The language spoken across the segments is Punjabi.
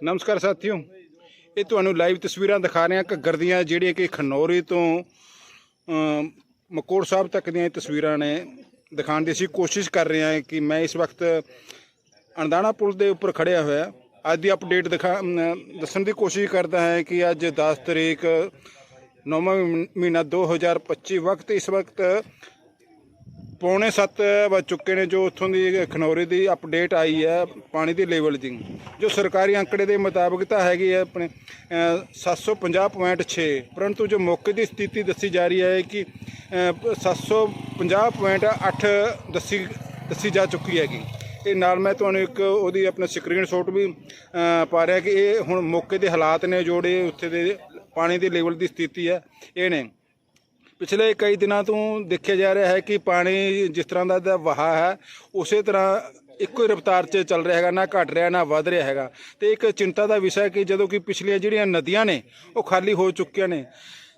ਨਮਸਕਾਰ ਸਾਥੀਓ ਇਹ ਤੁਹਾਨੂੰ ਲਾਈਵ ਤਸਵੀਰਾਂ ਦਿਖਾ ਰਹੇ ਹਾਂ ਘੱਗਰ ਦੀਆਂ ਜਿਹੜੀਆਂ ਕਿ ਖਨੌਰੀ ਤੋਂ ਅਮ, ਮਕੋੜ ਸਾਹਿਬ ਤੱਕ ਦੀਆਂ ਇਹ ਤਸਵੀਰਾਂ ਨੇ ਦਿਖਾਉਣ ਦੀ ਅਸੀਂ ਕੋਸ਼ਿਸ਼ ਕਰ ਰਹੇ ਹਾਂ ਕਿ ਮੈਂ ਇਸ ਵਕਤ ਅਣਦਾਣਾ ਪੁਲ ਦੇ ਉੱਪਰ ਖੜਿਆ ਹੋਇਆ। ਅੱਜ ਦੀ ਅਪਡੇਟ ਦਿਖਾ ਦੱਸਣ ਦੀ ਕੋਸ਼ਿਸ਼ ਕਰਦਾ ਹੈ ਕਿ ਅੱਜ 10 ਤਰੀਕ ਨੌਵਾਂ ਮਹੀਨਾ 2025 ਵਕਤ ਇਸ ਵਕਤ ਪੌਣੇ 7 ਵੱਜ ਚੁੱਕੇ ਨੇ ਜੋ ਉੱਥੋਂ ਦੀ ਖਨੌਰੀ ਦੀ ਅਪਡੇਟ ਆਈ ਹੈ ਪਾਣੀ ਦੀ ਲੈਵਲ ਦੀ। ਜੋ ਸਰਕਾਰੀ ਅੰਕੜੇ ਦੇ ਮੁਤਾਬਕ ਤਾਂ ਹੈਗੀ ਹੈ ਆਪਣੇ ਅ, 750.6 ਪਰੰਤੂ ਜੋ ਮੌਕੇ ਦੀ ਸਥਿਤੀ ਦੱਸੀ ਜਾ ਰਹੀ ਹੈ ਕਿ ਅ, 750.8 ਦੱਸੀ ਦੱਸੀ ਜਾ ਚੁੱਕੀ ਹੈਗੀ। ਇਹ ਨਾਲ ਮੈਂ ਤੁਹਾਨੂੰ ਇੱਕ ਉਹਦੀ ਆਪਣਾ ਸਕਰੀਨਸ਼ਾਟ ਵੀ ਪਾ ਰਿਹਾ ਕਿ ਇਹ ਹੁਣ ਮੌਕੇ ਦੇ ਹਾਲਾਤ ਨੇ ਜੋੜੇ ਉੱਥੇ ਦੇ ਪਾਣੀ ਦੇ ਲੈਵਲ ਦੀ ਸਥਿਤੀ ਹੈ, ਇਹ ਨੇ। ਪਿਛਲੇ ਕਈ ਦਿਨਾਂ ਤੋਂ ਦੇਖਿਆ ਜਾ ਰਿਹਾ ਹੈ ਕਿ ਪਾਣੀ ਜਿਸ ਤਰ੍ਹਾਂ ਦਾ ਦਾ ਵਹਾ ਹੈ, ਉਸੇ ਤਰ੍ਹਾਂ ਇੱਕੋ ਹੀ ਰਫ਼ਤਾਰ 'ਚ ਚੱਲ ਰਿਹਾ ਹੈਗਾ, ਨਾ ਘਟ ਰਿਹਾ, ਨਾ ਵੱਧ ਰਿਹਾ ਹੈਗਾ। ਤੇ ਇੱਕ ਚਿੰਤਾ ਦਾ ਵਿਸ਼ਾ ਹੈ ਕਿ ਜਦੋਂ ਕਿ ਪਿਛਲੀਆਂ ਜਿਹੜੀਆਂ ਨਦੀਆਂ ਨੇ, ਉਹ ਖਾਲੀ ਹੋ ਚੁੱਕੀਆਂ ਨੇ।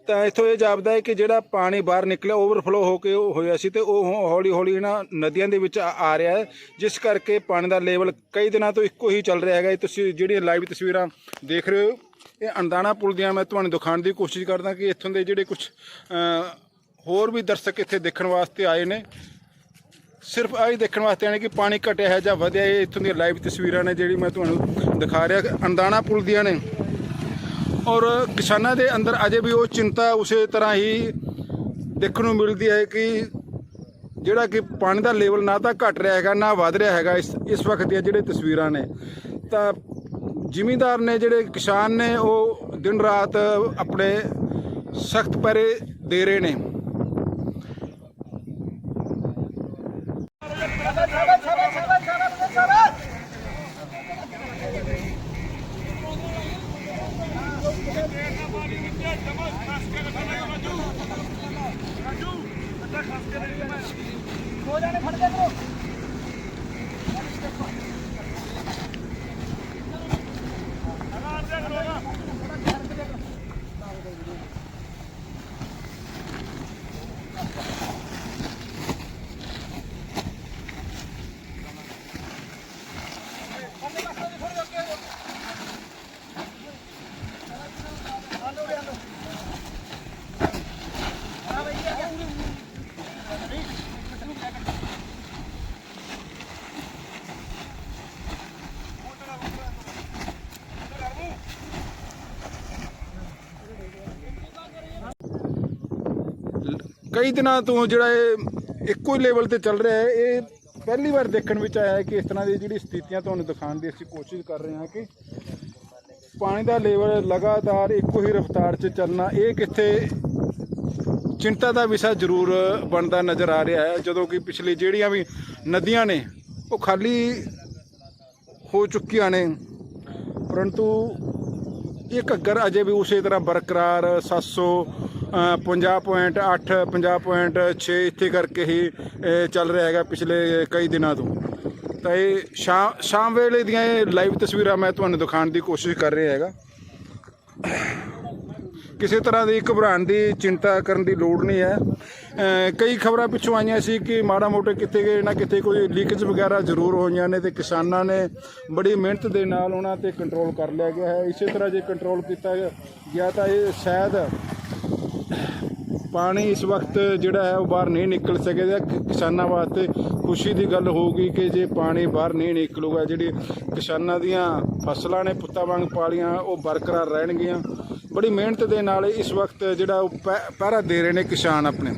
ਤਾਂ ਇੱਥੋਂ ਇਹ ਜਾਪਦਾ ਹੈ ਕਿ ਜਿਹੜਾ ਪਾਣੀ ਬਾਹਰ ਨਿਕਲਿਆ ਓਵਰਫਲੋ ਹੋ ਕੇ ਉਹ ਹੋਇਆ ਸੀ ਤੇ ਉਹ ਹੌਲੀ ਹੌਲੀ ਇਹਨਾਂ ਨਦੀਆਂ ਦੇ ਵਿੱਚ ਆ ਆ ਰਿਹਾ ਹੈ, ਜਿਸ ਕਰਕੇ ਪਾਣੀ ਦਾ ਲੈਵਲ ਕਈ ਦਿਨਾਂ ਤੋਂ ਇੱਕੋ ਹੀ ਚੱਲ ਰਿਹਾ ਹੈਗਾ। ਇਹ ਤੁਸੀਂ ਜਿਹੜੀਆਂ ਲਾਈਵ ਤਸਵੀਰਾਂ ਦੇਖ ਰਹੇ ਹੋ, ਇਹ ਅੰਦਾਣਾ ਪੁਲ ਦੀਆਂ ਮੈਂ ਤੁਹਾਨੂੰ ਦਿਖਾਉਣ ਦੀ ਕੋਸ਼ਿਸ਼ ਕਰਦਾ ਕਿ ਇੱਥੋਂ ਦੇ ਜਿਹੜੇ ਕੁਝ ਹੋਰ ਵੀ ਦਰਸ਼ਕ ਇੱਥੇ ਦੇਖਣ ਵਾਸਤੇ ਆਏ ਨੇ। ਸਿਰਫ ਆਹੀ ਦੇਖਣ ਵਾਸਤੇ ਆਣੇ ਕਿ ਪਾਣੀ ਘਟਿਆ ਹੈ ਜਾਂ ਵਧਿਆ ਇਹ ਇੱਥੋਂ ਦੀਆਂ ਲਾਈਵ ਤਸਵੀਰਾਂ ਨੇ ਜਿਹੜੀ ਮੈਂ ਤੁਹਾਨੂੰ ਦਿਖਾ ਰਿਹਾ। ਕਿ ਅੰਦਾਣਾ ਪੁਲ ਦੀਆਂ ਨੇ। ਔਰ ਕਿਸਾਨਾਂ ਦੇ ਅੰਦਰ ਅਜੇ ਵੀ ਉਹ ਚਿੰਤਾ ਉਸੇ ਤਰ੍ਹਾਂ ਹੀ ਦੇਖਣ ਨੂੰ ਮਿਲਦੀ ਹੈ ਕਿ ਜਿਹੜਾ ਕਿ ਪਾਣੀ ਦਾ ਲੈਵਲ ਨਾ ਤਾਂ ਘਟ ਰਿਹਾ ਹੈਗਾ, ਨਾ ਵਧ ਰਿਹਾ ਹੈਗਾ ਇਸ ਇਸ ਵਕਤ ਦੀਆਂ ਜਿਹੜੇ ਤਸਵੀਰਾਂ ਨੇ। ਤਾਂ ਜ਼ਿਮੀਂਦਾਰ ਨੇ ਜਿਹੜੇ ਕਿਸਾਨ ਨੇ, ਉਹ ਦਿਨ ਰਾਤ ਆਪਣੇ ਸਖਤ ਪਰੇ ਦੇ ਰਹੇ ਨੇ। ਹੋ ਜਾਣੇ ਫੜ ਕੇ ਕਰੋ ਕਈ ਦਿਨਾਂ ਤੋਂ ਜਿਹੜਾ ਇਹ ਇੱਕੋ ਹੀ ਲੈਵਲ ਤੇ ਚੱਲ ਰਿਹਾ ਹੈ। ਇਹ ਪਹਿਲੀ ਵਾਰ ਦੇਖਣ ਵਿੱਚ ਆਇਆ ਹੈ ਕਿ ਇਸ ਤਰ੍ਹਾਂ ਦੀ ਜਿਹੜੀ ਸਥਿਤੀਆਂ ਤੁਹਾਨੂੰ ਦਿਖਾਉਣ ਦੀ ਅਸੀਂ ਕੋਸ਼ਿਸ਼ ਕਰ ਰਹੇ ਹਾਂ ਕਿ ਪਾਣੀ ਦਾ ਲੈਵਲ ਲਗਾਤਾਰ ਇੱਕੋ ਹੀ ਰਫ਼ਤਾਰ 'ਚ ਚੱਲਣਾ ਇਹ ਕਿੱਥੇ ਚਿੰਤਾ ਦਾ ਵਿਸ਼ਾ ਜ਼ਰੂਰ ਬਣਦਾ ਨਜ਼ਰ ਆ ਰਿਹਾ ਹੈ। ਜਦੋਂ ਕਿ ਪਿਛਲੀ ਜਿਹੜੀਆਂ ਵੀ ਨਦੀਆਂ ਨੇ ਉਹ ਖਾਲੀ ਹੋ ਚੁੱਕੀਆਂ ਨੇ ਪਰੰਤੂ ਇਹ ਘੱਗਰ ਅਜੇ ਵੀ ਉਸੇ ਤਰ੍ਹਾਂ ਬਰਕਰਾਰ 700 ਅ, 50.8 50.6 ਇੱਥੇ ਕਰਕੇ ਹੀ ਚੱਲ ਰਿਹਾ ਹੈਗਾ ਪਿਛਲੇ ਕਈ ਦਿਨਾਂ ਤੋਂ। ਤਾਂ ਇਹ ਸ਼ਾਮ ਸ਼ਾਮ ਵੇਲੇ ਦੀਆਂ ਇਹ ਲਾਈਵ ਤਸਵੀਰਾਂ ਮੈਂ ਤੁਹਾਨੂੰ ਦਿਖਾਉਣ ਦੀ ਕੋਸ਼ਿਸ਼ ਕਰ ਰਿਹਾ ਹੈਗਾ। ਕਿਸੇ ਤਰ੍ਹਾਂ ਦੀ ਘਬਰਾਉਣ ਦੀ, ਚਿੰਤਾ ਕਰਨ ਦੀ ਲੋੜ ਨਹੀਂ ਹੈ। ਕਈ ਖਬਰਾਂ ਪਿੱਛੋਂ ਆਈਆਂ ਸੀ ਕਿ ਮਾੜਾ ਮੋਟਾ ਕਿਤੇ ਗਏ ਨਾ ਕਿਤੇ ਕੋਈ ਲੀਕੇਜ ਵਗੈਰਾ ਜ਼ਰੂਰ ਹੋਈਆਂ ਨੇ ਤੇ ਕਿਸਾਨਾਂ ਨੇ ਬੜੀ ਮਿਹਨਤ ਦੇ ਨਾਲ ਉਹਨਾਂ ਤੇ ਕੰਟਰੋਲ ਕਰ ਲਿਆ ਗਿਆ ਹੈ। ਇਸੇ ਤਰ੍ਹਾਂ ਜੇ ਕੰਟਰੋਲ ਕੀਤਾ ਗਿਆ ਤਾਂ ਇਹ ਸ਼ਾਇਦ ਪਾਣੀ ਇਸ ਵਕਤ ਜਿਹੜਾ ਹੈ ਉਹ ਬਾਹਰ ਨਹੀਂ ਨਿਕਲ ਸਕੇਗਾ। ਕਿਸਾਨਾਂ ਵਾਸਤੇ ਖੁਸ਼ੀ ਦੀ ਗੱਲ ਹੋਊਗੀ ਕਿ ਜੇ ਪਾਣੀ ਬਾਹਰ ਨਹੀਂ ਨਿਕਲੂਗਾ, ਜਿਹੜੀ ਕਿਸਾਨਾਂ ਦੀਆਂ ਫਸਲਾਂ ਨੇ ਪੁੱਤਾਂ ਵਾਂਗ ਪਾਲੀਆਂ, ਉਹ ਬਰਕਰਾਰ ਰਹਿਣਗੀਆਂ। ਬੜੀ ਮਿਹਨਤ ਦੇ ਨਾਲ ਇਸ ਵਕਤ ਜਿਹੜਾ ਉਹ ਪਹਿ- ਪਹਿਰਾ ਦੇ ਰਹੇ ਨੇ ਕਿਸਾਨ ਆਪਣੇ।